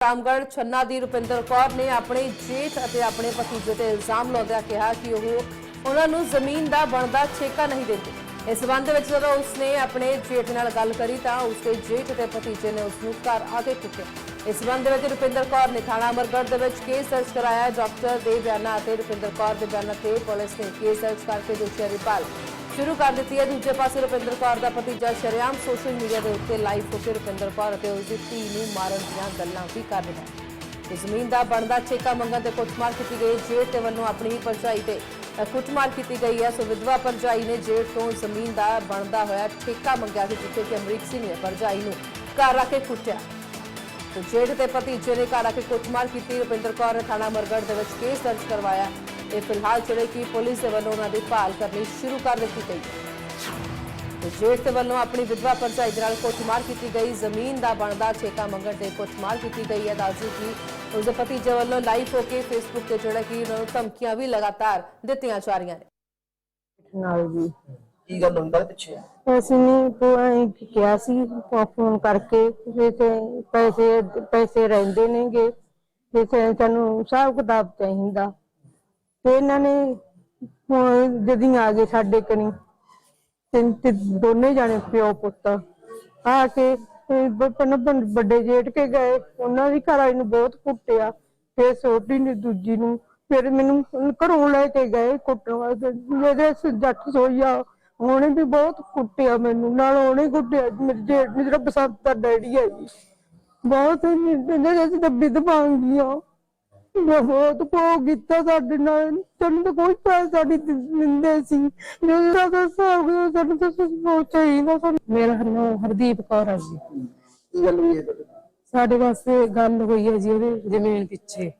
ਰਾਮਗੜ੍ਹ ਛੰਨਾ ਦੀ ਰੁਪਿੰਦਰ ਕੌਰ ਨੇ ਆਪਣੇ ਜੇਠ ਅਤੇ ਆਪਣੇ ਭਤੀਜੇ ਤੇ ਇਲਜ਼ਾਮ ਲਾਉਂਦਿਆਂ ਕਿਹਾ ਕਿ ਉਹ ਉਹਨਾਂ ਨੂੰ ਜ਼ਮੀਨ ਦਾ ਬਣਦਾ ਠੇਕਾ ਨਹੀਂ ਦਿੰਦੇ। ਇਸ ਸਬੰਧ ਵਿੱਚ ਜਦੋਂ ਉਸਨੇ ਆਪਣੇ ਜੇਠ ਨਾਲ ਗੱਲ ਕਰੀ ਤਾਂ ਉਸਦੇ ਜੇਠ ਅਤੇ ਭਤੀਜੇ ਨੇ ਉਸ ਨੂੰ ਘਰ ਆ ਕੇ ਕੁੱਟਿਆ। ਇਸ ਸਬੰਧ ਵਿੱਚ ਰੁਪਿੰਦਰ ਕੌਰ ਨੇ ਥਾਣਾ ਅਮਰਗੜ੍ਹ ਦੇ ਵਿੱਚ ਕੇਸ ਦਰਜ ਕਰਾਇਆ। ਡਾਕਟਰ ਦੇ ਬਿਆਨਾਂ ਅਤੇ ਰੁਪਿੰਦਰ ਕੌਰ ਦੇ ਬਿਆਨਾਂ ਤੇ ਪੁਲਿਸ ਨੇ ਕੇਸ ਦਰਜ ਕਰਕੇ ਦੋਸ਼ੀ ਦੀ ਭਾਲ ਸ਼ੁਰੂ ਕਰ ਦਿੱਤੀ ਹੈ। ਦੂਜੇ ਪਾਸੇ ਰੁਪਿੰਦਰ ਕੌਰ ਦਾ ਭਤੀਜਾ ਸ਼ਰੇਆਮ ਸੋਸ਼ਲ ਮੀਡੀਆ ਦੇ ਉੱਤੇ ਲਾਈਵ ਹੋ ਕੇ ਰੁਪਿੰਦਰ ਕੌਰ ਅਤੇ ਉਸ ਦੀ ਧੀ ਨੂੰ ਮਾਰਨ ਦੀਆਂ ਗੱਲਾਂ ਵੀ ਕਰ ਰਿਹਾ ਹੈ। ਤੇ ਜ਼ਮੀਨ ਦਾ ਬਣਦਾ ਠੇਕਾ ਮੰਗਣ ਤੇ ਕੁੱਟਮਾਰ ਕੀਤੀ ਗਈ। ਜੇਠ ਦੇ ਵੱਲੋਂ ਆਪਣੀ ਹੀ ਭਰਜਾਈ ਤੇ ਕੁੱਟਮਾਰ ਕੀਤੀ ਗਈ ਹੈ। ਸੋ ਵਿਧਵਾ ਭਰਜਾਈ ਨੇ ਜੇਠ ਤੋਂ ਜ਼ਮੀਨ ਦਾ ਬਣਦਾ ਹੋਇਆ ਠੇਕਾ ਮੰਗਿਆ ਸੀ, ਜਿੱਥੇ ਕਿ ਅਮਰੀਕ ਸਿੰਘ ਨੇ ਭਰਜਾਈ ਨੂੰ ਘਰ ਆ ਕੇ ਕੁੱਟਿਆ। ਤੇ ਜੇਠ ਤੇ ਭਤੀਜੇ ਨੇ ਘਰ ਆ ਕੇ ਕੁੱਟਮਾਰ ਕੀਤੀ। ਰੁਪਿੰਦਰ ਕੌਰ ਨੇ ਥਾਣਾ ਮਰਗੜ ਦੇ ਵਿੱਚ ਕੇਸ ਦਰਜ ਕਰਵਾਇਆ। ਤੇ ਫਿਲਹਾਲ ਜਿਹੜੇ ਕਿ ਪੁਲਿਸ ਦੇ ਵੱਲੋਂ ਉਹਨਾਂ ਦੀ ਭਾਲ ਕਰਨੀ ਸ਼ੁਰੂ ਕਰ ਦਿੱਤੀ ਗਈ ਹੈ। ਤੇ ਜੇਠ ਦੇ ਵੱਲੋਂ ਆਪਣੀ ਵਿਧਵਾ ਭਰਜਾਈ ਦੇ ਨਾਲ ਕੁੱਟਮਾਰ ਕੀਤੀ ਗਈ ਜ਼ਮੀਨ ਦਾ ਬਣਦਾ ਠੇਕਾ ਮੰਗਣ ਤੇ ਕੁੱਟਮਾਰ ਕੀਤੀ ਗਈ ਹੈ। ਦੱਸਦੀ ਕਿ ਉਸਦੇ ਭਤੀਜੇ ਵੱਲੋਂ ਲਾਈਵ ਹੋ ਕੇ ਫੇਸਬੁੱਕ ਤੇ ਜਿਹੜਾ ਕਿ ਉਹਨਾਂ ਨੂੰ ਧਮਕੀਆਂ ਵੀ ਲਗਾਤਾਰ ਦਿੱਤੀਆਂ ਜਾ ਰਹੀਆਂ ਨੇ। ਨਾਲ ਜੀ। ਕੀ ਗੱਲ ਹੁੰਦਾ ਪਿੱਛੇ ਅਸੀਂ ਨੇ ਕੋਈ ਕਿਹਾ ਸੀ ਫੋਨ ਕਰਕੇ ਵੀ ਤੇ ਪੈਸੇ ਪੈਸੇ ਰਹਿੰਦੇ ਨੇਗੇ ਤੇ ਸਾਨੂੰ ਹਿਸਾਬ ਕਿਤਾਬ ਚਾਹੀਦਾ। ਤੇ ਇਹਨਾਂ ਨੇ ਹੁਣ ਜਦੀ ਆ ਗਏ ਸਾਡੇ ਕਨੀ। ਤੇ ਤੇ ਦੋਨੇ ਜਾਣੇ ਪਿਓ ਪੁੱਤ ਆ ਕੇ ਤੇ ਵੱਡੇ ਜੇਠ ਕੇ ਗਏ। ਉਹਨਾਂ ਦੀ ਘਰ ਵਾਲੀ ਨੂੰ ਬਹੁਤ ਕੁੱਟਿਆ। ਫਿਰ ਛੋਟੀ ਨੂੰ ਦੂਜੀ ਨੂੰ ਫਿਰ ਮੈਨੂੰ ਘਰੋਂ ਲੈ ਕੇ ਗਏ ਕੁੱਟਣ ਵਾਸਤੇ। ਜਿਹੜੇ ਸ- ਜੱਟ ਸੋਈਆ, ਉਹਨੇ ਵੀ ਬਹੁਤ ਕੁੱਟਿਆ ਮੈਨੂੰ। ਨਾਲ ਉਹਨੇ ਕੁੱਟਿਆ। ਮੇਰੇ ਜੇਠ ਨੇ ਜਿਹੜਾ ਬਸੰਤ ਦਾ ਡੈਡੀ ਹੈ ਜੀ। ਬਹੁਤ ਇਹਨੇ ਅਸੀਂ ਡੱਬੀ ਦਬਾਂਗੀਆਂ ਬਹੁਤ ਕੋ ਕੀਤਾ ਸਾਡੇ ਨਾਲ। ਸਾਨੂੰ ਤਾਂ ਕੋਈ ਪੈਸਾ ਨਹੀਂ ਦਿੰਦੇ ਸੀ। ਮੇਰਾ ਤਾਂ ਹਿਸਾਬ ਕਿਤਾਬ ਸਾਨੂੰ ਤਾਂ ਬਹੁਤ ਚਾਹੀਦਾ ਸਾਨੂੰ। ਮੇਰਾ ਨਾਮ ਹਰਦੀਪ ਕੌਰ ਹੈ ਜੀ। ਕੀ ਗੱਲ ਹੋਈ ਹੈ ਤੁਹਾਡੇ? ਨਾਲ? ਸਾਡੇ ਵਾਸਤੇ ਗੱਲ ਹੋਈ ਹੈ ਜੀ ਉਹਦੇ ਜ਼ਮੀਨ ਪਿੱਛੇ।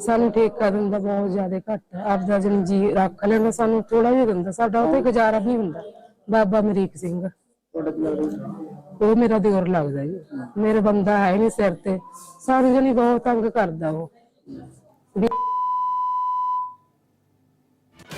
ਸਾਨੂੰ ਠੇਕਾ ਦਿੰਦਾ ਬਹੁਤ ਜ਼ਿਆਦਾ ਘੱਟ। ਆਪਦਾ ਜਨ ਜੀ ਰੱਖ ਲੈਂਦਾ ਸਾਨੂੰ ਥੋੜਾ ਜਿਹਾ ਦਿੰਦਾ। ਸਾਡਾ ਉਹ ਤੇ ਗੁਜ਼ਾਰਾ ਨਹੀਂ ਹੁੰਦਾ। ਬਾਬਾ ਮਰੀਕ ਸਿੰਘ। ਤੁਹਾਡਾ ਕੀ ਲੱਗਦਾ? ਉਹ ਮੇਰਾ ਦਿਓਰ ਲੱਗਦਾ ਜੀ। ਮੇਰੇ ਬੰਦਾ ਹੈ ਨਹੀਂ ਸਿਰ ਤੇ। ਸਾਨੂੰ ਜਣੀ ਬਹੁਤ ਤੰਗ ਕਰਦਾ ਉਹ। Yes.